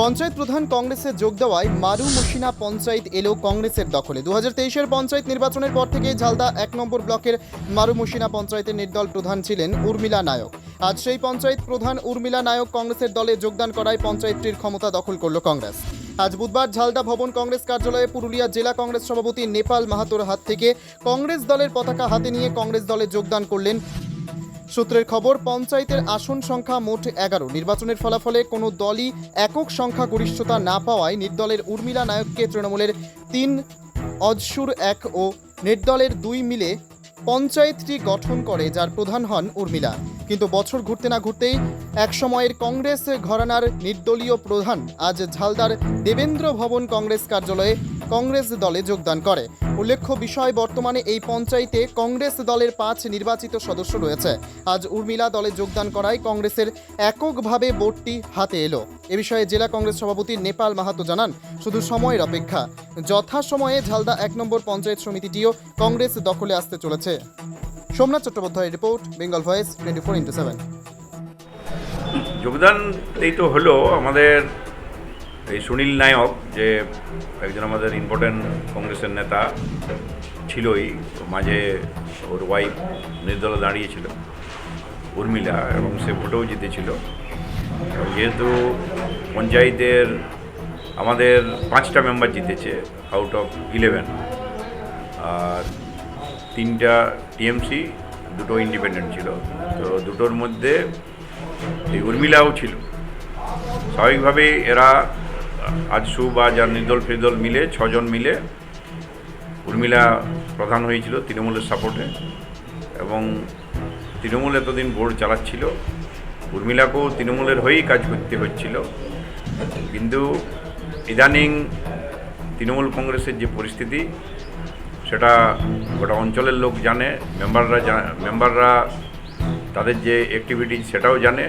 পঞ্চায়েত প্রধান কংগ্রেসে যোগ দেওয়ায় মারু মুশিনা পঞ্চায়েত এলো কংগ্রেসের দখলে। দু হাজার পঞ্চায়েত নির্বাচনের পর থেকে ঝালদা এক নম্বর ব্লকের মারু মুশিনা পঞ্চায়েতের নির্দল প্রধান ছিলেন উর্মিলা নায়ক। আজ সেই পঞ্চায়েত প্রধান উর্মিলা নায়ক কংগ্রেসের দলে যোগদান করায় পঞ্চায়েতটির ক্ষমতা দখল করল কংগ্রেস। আজ বুধবার ঝালদা ভবন কংগ্রেস কার্যালয়ে পুরুলিয়া জেলা কংগ্রেস সভাপতি নেপাল মাহাতোর হাত থেকে কংগ্রেস দলের পতাকা হাতে নিয়ে কংগ্রেস দলে যোগদান করলেন সূত্রের খবর, পঞ্চায়েতের আসন সংখ্যা মোট এগারো। নির্বাচনের ফলাফলে কোনো দলই একক সংখ্যা গরিষ্ঠতা না পাওয়ায় নির্দলের উর্মিলা নায়ককে তৃণমূলের তিন, অজসুর এক ও নির্দলের দুই মিলে পঞ্চায়েতটি গঠন করে, যার প্রধান হন উর্মিলা। কিন্তু বছর ঘুরতে না ঘুরতেই এক সময়ের কংগ্রেস ঘরানার নির্দলীয় প্রধান আজ ঝালদার দেবেন্দ্র ভবন কংগ্রেস কার্যালয়ে কংগ্রেস দলে যোগদান করে। উল্লেখ্য বিষয়, বর্তমানে এই পঞ্চায়েতে কংগ্রেস দলের পাঁচ নির্বাচিত সদস্য রয়েছে। আজ উর্মিলা দলে যোগদান করায় কংগ্রেসের এককভাবে বোর্ডটি হাতে এলো। এ বিষয়ে জেলা কংগ্রেস সভাপতি নেপাল মাহাতো জানান, শুধু সময়ের অপেক্ষা। যথাসময়ে ঝালদা এক নম্বর পঞ্চায়েত সমিতিটিও কংগ্রেস দখলে আসতে চলেছে। সোমনাথ চট্টোপাধ্যায়ের report, Bengal voice, twenty four into seven. যোগদান এই তো হলো আমাদের এই সুনীল নায়ক, যে একজন আমাদের ইম্পর্টেন্ট কংগ্রেসের নেতা ছিলই, মাঝে ওর ওয়াইফ নির্দলে দাঁড়িয়েছিল, উর্মিলা, এবং সে ভোটেও জিতেছিল। যেহেতু পঞ্চায়েতের আমাদের পাঁচটা মেম্বার জিতেছে আউট অফ ইলেভেন আর তিনটা টিএমসি দুটো ইন্ডিপেন্ডেন্ট ছিল। তো দুটোর মধ্যে এই উর্মিলাও ছিল। স্বাভাবিকভাবেই এরা আজসু বা যার নির্দল ফিরদল মিলে, ছজন মিলে উর্মিলা প্রধান হয়েছিল তৃণমূলের সাপোর্টে এবং তৃণমূল এতদিন বোর্ড চালাচ্ছিল। উর্মিলাকেও তৃণমূলের হয়েই কাজ করতে হচ্ছিল। কিন্তু ইদানিং তৃণমূল কংগ্রেসের যে পরিস্থিতি, সেটা গোটা অঞ্চলের লোক জানে, মেম্বাররা মেম্বাররা তাদের যে অ্যাক্টিভিটি সেটাও জানে।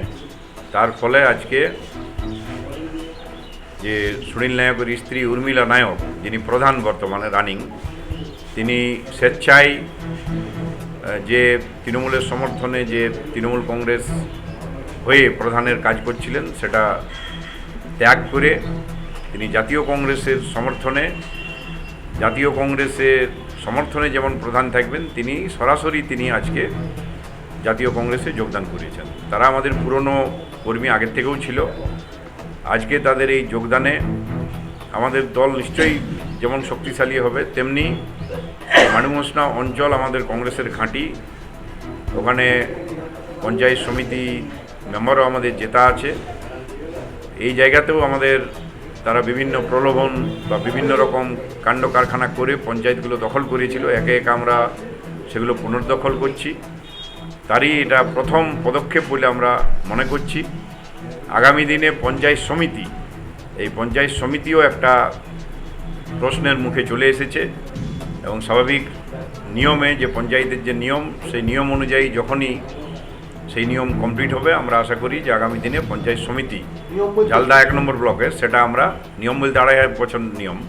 তার ফলে আজকে যে সুনীল নায়কের স্ত্রী উর্মিলা নায়ক, যিনি প্রধান বর্তমানে রানিং, তিনি স্বেচ্ছায় যে তৃণমূলের সমর্থনে যে তৃণমূল কংগ্রেস হয়ে প্রধানের কাজ করছিলেন, সেটা ত্যাগ করে তিনি জাতীয় কংগ্রেসের সমর্থনে, জাতীয় কংগ্রেসের সমর্থনে যেমন প্রধান থাকবেন, তিনি সরাসরি তিনি আজকে জাতীয় কংগ্রেসে যোগদান করেছেন। তারা আমাদের পুরনো কর্মী আগের থেকেও ছিল। আজকে তাদের এই যোগদানে আমাদের দল নিশ্চয়ই যেমন শক্তিশালী হবে, তেমনি মানুমোসনা অঞ্চল আমাদের কংগ্রেসের ঘাঁটি ওখানে পঞ্চায়েত সমিতি মেম্বারও আমাদের জেতা আছে। এই জায়গাতেও আমাদের তারা বিভিন্ন প্রলোভন বা বিভিন্ন রকম কাণ্ড কারখানা করে পঞ্চায়েতগুলো দখল করেছিল। একে একে আমরা সেগুলো পুনর্দখল করছি। তারই এটা প্রথম পদক্ষেপ বলে আমরা মনে করছি। আগামী দিনে পঞ্চায়েত সমিতি, এই পঞ্চায়েত সমিতিও একটা প্রশ্নের মুখে চলে এসেছে এবং স্বাভাবিক নিয়মে যে পঞ্চায়েতের যে নিয়ম, সেই নিয়ম অনুযায়ী যখনই সেই নিয়ম কমপ্লিট হবে, আমরা আশা করি যে আগামী দিনে পঞ্চায়েত সমিতি ঝালদা এক নম্বর ব্লকে, সেটা আমরা নিয়ম বলতে আড়াই বছর নিয়ম,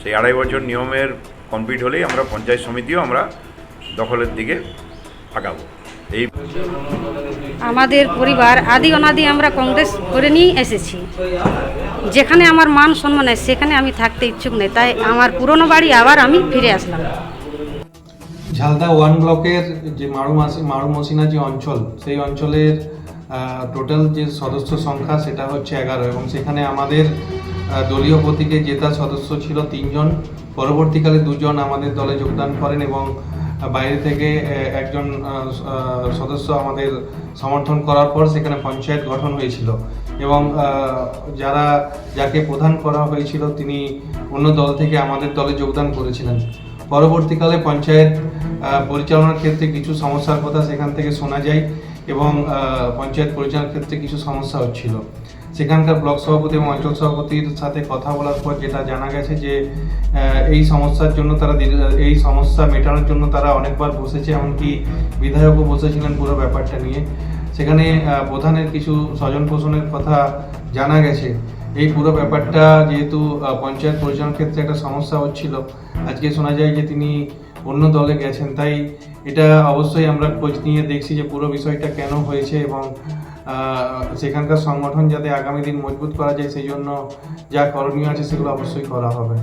সেই আড়াই বছর নিয়মের কমপ্লিট হলেই আমরা পঞ্চায়েত সমিতিও আমরা দখলের দিকে আগাবো। এই আমাদের পরিবার আদি অনাদি আমরা কংগ্রেস করে নিয়ে এসেছি। যেখানে আমার মান সম্মান আছে সেখানে আমি থাকতে ইচ্ছুক নেই। তাই আমার পুরনো বাড়ি আবার আমি ফিরে আসলাম। ঝালদা ওয়ান ব্লকের যে মারুমাসি মারুমসিনা যে অঞ্চল সেই অঞ্চলের টোটাল যে সদস্য সংখ্যা সেটা হচ্ছে এগারো এবং সেখানে আমাদের দলীয় প্রতীকে জেতা সদস্য ছিল তিনজন। পরবর্তীকালে দুজন আমাদের দলে যোগদান করেন এবং বাইরে থেকে একজন সদস্য আমাদের সমর্থন করার পর সেখানে পঞ্চায়েত গঠন হয়েছিল। এবং যারা, যাকে প্রধান করা হয়েছিল তিনি অন্য দল থেকে আমাদের দলে যোগদান করেছিলেন। পরবর্তীকালে পঞ্চায়েত পরিচালনার ক্ষেত্রে কিছু সমস্যার কথা সেখান থেকে শোনা যায়। এবং পঞ্চায়েত পরিচালনার ক্ষেত্রে কিছু সমস্যা হচ্ছিল। সেখানকার ব্লক সভাপতি এবং অঞ্চল সভাপতির সাথে কথা বলার পর যেটা জানা গেছে যে এই সমস্যার জন্য তারা এই সমস্যা মেটানোর জন্য তারা অনেকবার বসেছে, এমনকি বিধায়কও বসেছিলেন পুরো ব্যাপারটা নিয়ে। সেখানে প্রধানের কিছু স্বজন পোষণের কথা জানা গেছে। এই পুরো ব্যাপারটা যেহেতু পঞ্চায়েত পরিচালনার ক্ষেত্রে একটা সমস্যা হচ্ছিল, আজকে শোনা যায় যে তিনি অন্য দলে গেছেন, তাই এটা অবশ্যই আমরা খোঁজ নিয়ে দেখছি যে পুরো বিষয়টা কেন হয়েছে এবং সেখানকার সংগঠন যাতে আগামী দিন মজবুত করা যায়, সেই জন্য যা করণীয় আছে সেগুলো অবশ্যই করা হবে।